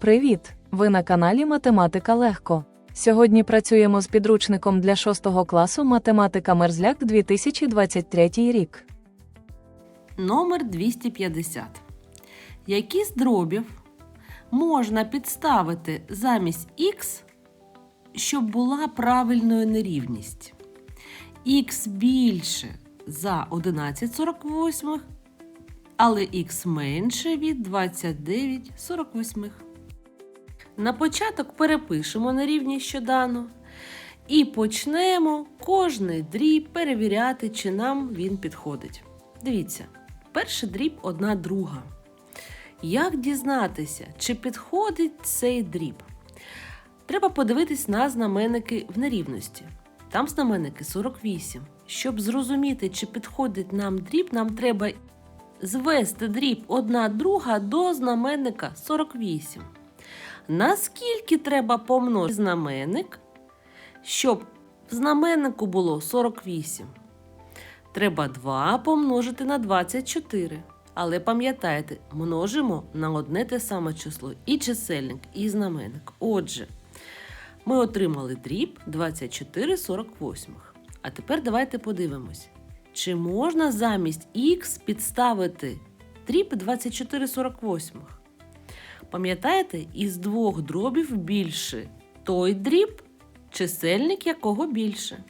Привіт! Ви на каналі Математика Легко. Сьогодні працюємо з підручником для 6 класу Математика Мерзляк 2023 рік. Номер 250. Які з дробів можна підставити замість х, щоб була правильною нерівність? х більше за 11,48, але х менше від 29,48. На початок перепишемо нерівність, що дано, і почнемо кожний дріб перевіряти, чи нам він підходить. Дивіться, перший дріб одна друга. Як дізнатися, чи підходить цей дріб? Треба подивитись на знаменники в нерівності. Там знаменники 48. Щоб зрозуміти, чи підходить нам дріб, нам треба звести дріб одна друга до знаменника 48. Наскільки треба помножити знаменник, щоб в знаменнику було 48? Треба 2 помножити на 24. Але пам'ятайте, множимо на одне те саме число і чисельник, і знаменник. Отже, ми отримали дріб 24 48. А тепер давайте подивимось, чи можна замість х підставити дріб 24 48. Пам'ятаєте, із двох дробів більше той дріб, чисельник якого більше.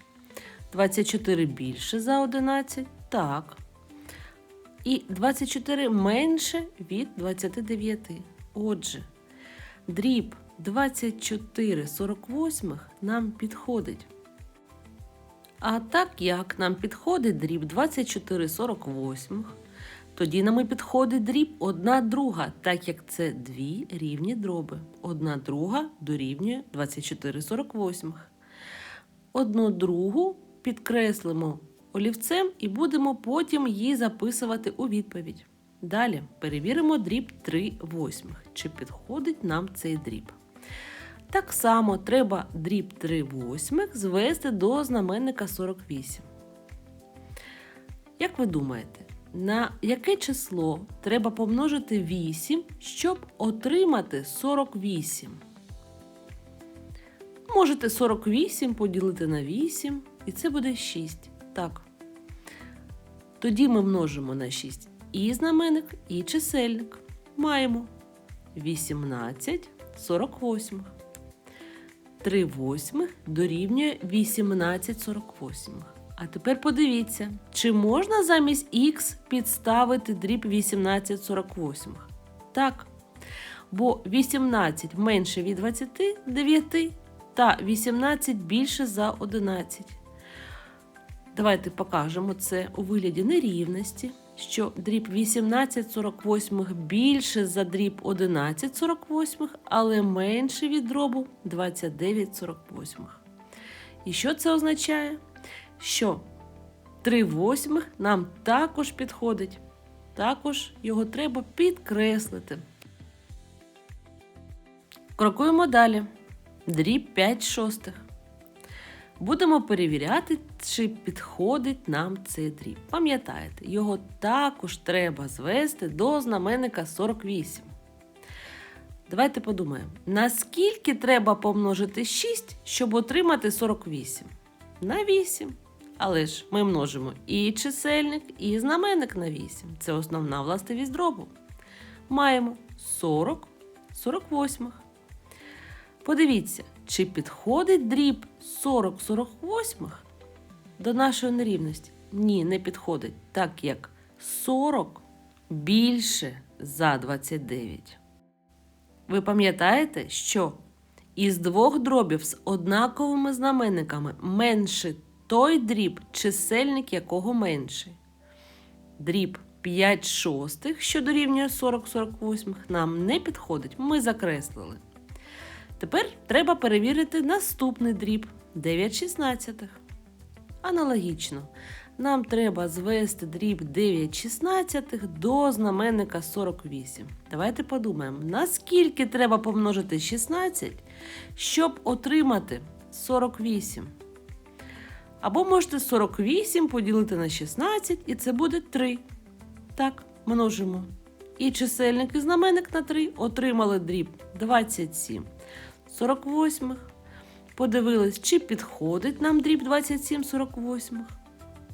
24 більше за 11? Так. І 24 менше від 29. Отже, дріб 24 48 нам підходить. А так як нам підходить дріб 24 48, тоді нам і підходить дріб 1 друга, так як це дві рівні дроби. 1 друга дорівнює 24 48. Одну другу підкреслимо олівцем і будемо потім її записувати у відповідь. Далі перевіримо дріб 3 восьмих, чи підходить нам цей дріб. Так само треба дріб 3 восьмих звести до знаменника 48. Як ви думаєте, на яке число треба помножити 8, щоб отримати 48? Можете 48 поділити на 8, і це буде 6. Так. Тоді ми множимо на 6 і знаменник, і чисельник. Маємо 18 48. 3 восьмих дорівнює 18 48. А тепер подивіться, чи можна замість х підставити дріб 18 48? Так. Бо 18 менше від 29 та 18 більше за 11. Давайте покажемо це у вигляді нерівності, що дріб 18 48 більше за дріб 11 48, але менше від дробу 29 48. І що це означає? Що 3 восьмих нам також підходить. Також його треба підкреслити. Крокуємо далі. Дріб 5 шостих. Будемо перевіряти, чи підходить нам цей дріб. Пам'ятаєте, його також треба звести до знаменника 48. Давайте подумаємо, наскільки треба помножити 6, щоб отримати 48? На 8. Але ж ми множимо і чисельник, і знаменник на 8. Це основна властивість дробу. Маємо 40 48. Подивіться, чи підходить дріб 40 48 до нашої нерівності? Ні, не підходить, так як 40 більше за 29. Ви пам'ятаєте, що із двох дробів з однаковими знаменниками менше той дріб, чисельник якого менший. Дріб 5 шостих, що дорівнює 40 48, нам не підходить, ми закреслили. Тепер треба перевірити наступний дріб 9 шістнадцятих. Аналогічно, нам треба звести дріб 9 шістнадцятих до знаменника 48. Давайте подумаємо, наскільки треба помножити 16, щоб отримати 48. Або можете 48 поділити на 16, і це буде 3. Так, множимо і чисельник і знаменник на 3 отримали дріб 27 48. Подивились, чи підходить нам дріб 27 48.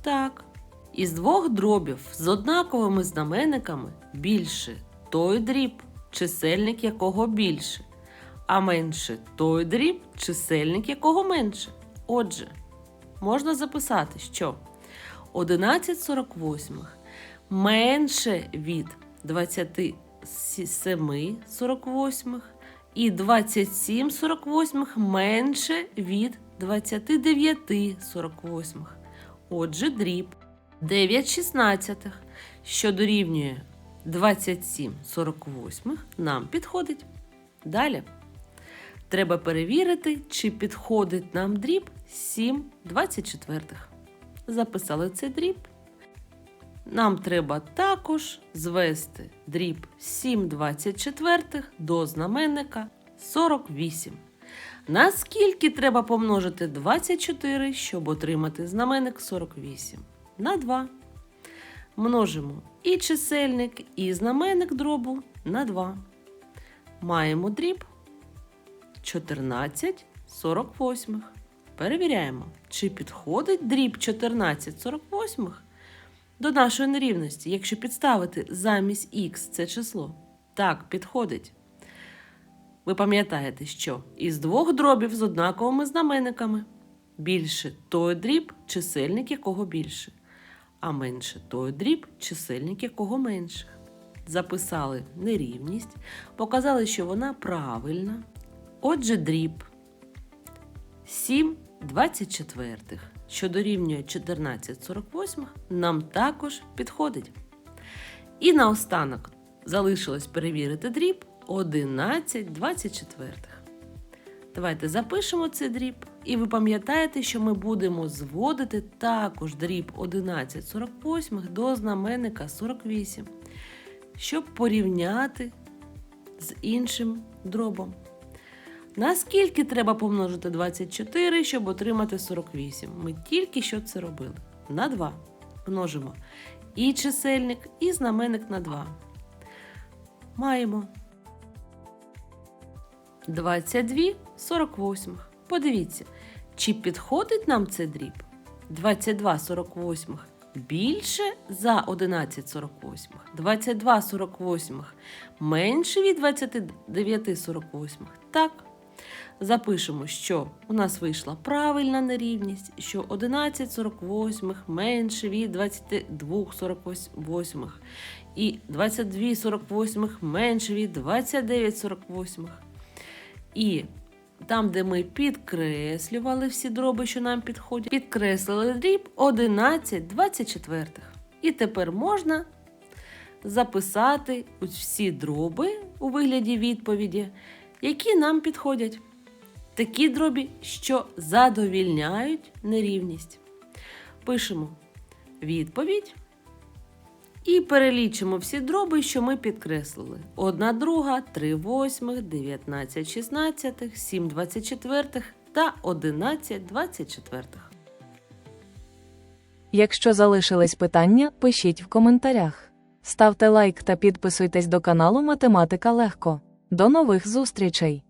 Так. Із двох дробів з однаковими знаменниками більше той дріб, чисельник якого більше, а менше той дріб, чисельник якого менше. Отже, можна записати, що 11 48 менше від 27 48 і 27 48 менше від 29 48. Отже, дріб 9 шістнадцятих, що дорівнює 27 48 нам підходить. Далі. Треба перевірити, чи підходить нам дріб 7 24. Записали цей дріб. Нам треба також звести дріб 7 24 до знаменника 48. Наскільки треба помножити 24, щоб отримати знаменник 48? На 2. Множимо і чисельник, і знаменник дробу на 2. Маємо дріб 14 48. Перевіряємо, чи підходить дріб 14 48 до нашої нерівності, якщо підставити замість х це число. Так, підходить. Ви пам'ятаєте, що із двох дробів з однаковими знаменниками більше той дріб, чисельник якого більше, а менше той дріб, чисельник якого менше. Записали нерівність, показали, що вона правильна. Отже, дріб 7 24, що дорівнює 14 48, нам також підходить. І наостанок залишилось перевірити дріб 11 24. Давайте запишемо цей дріб, і ви пам'ятаєте, що ми будемо зводити також дріб 11 48 до знаменника 48, щоб порівняти з іншим дробом. Наскільки треба помножити 24, щоб отримати 48? Ми тільки що це робили. На 2 множимо і чисельник, і знаменник на 2. Маємо 22 48. Подивіться, чи підходить нам цей дріб? 22 48 більше за 11 48. 22 48 менше від 29 48. Так. Запишемо, що у нас вийшла правильна нерівність, що 11 48 менше від 22 48 і 22 48 менше від 29 48. І там, де ми підкреслювали всі дроби, що нам підходять, підкреслили дріб 11 24. І тепер можна записати всі дроби у вигляді відповіді, які нам підходять. Такі дробі, що задовільняють нерівність. Пишемо відповідь і перелічимо всі дроби, що ми підкреслили. 1 друга, 3 восьмих, 19 шістнадцятих, 7 24 та 11 24. Якщо залишились питання, пишіть в коментарях. Ставте лайк та підписуйтесь до каналу Математика Легко. До нових зустрічей!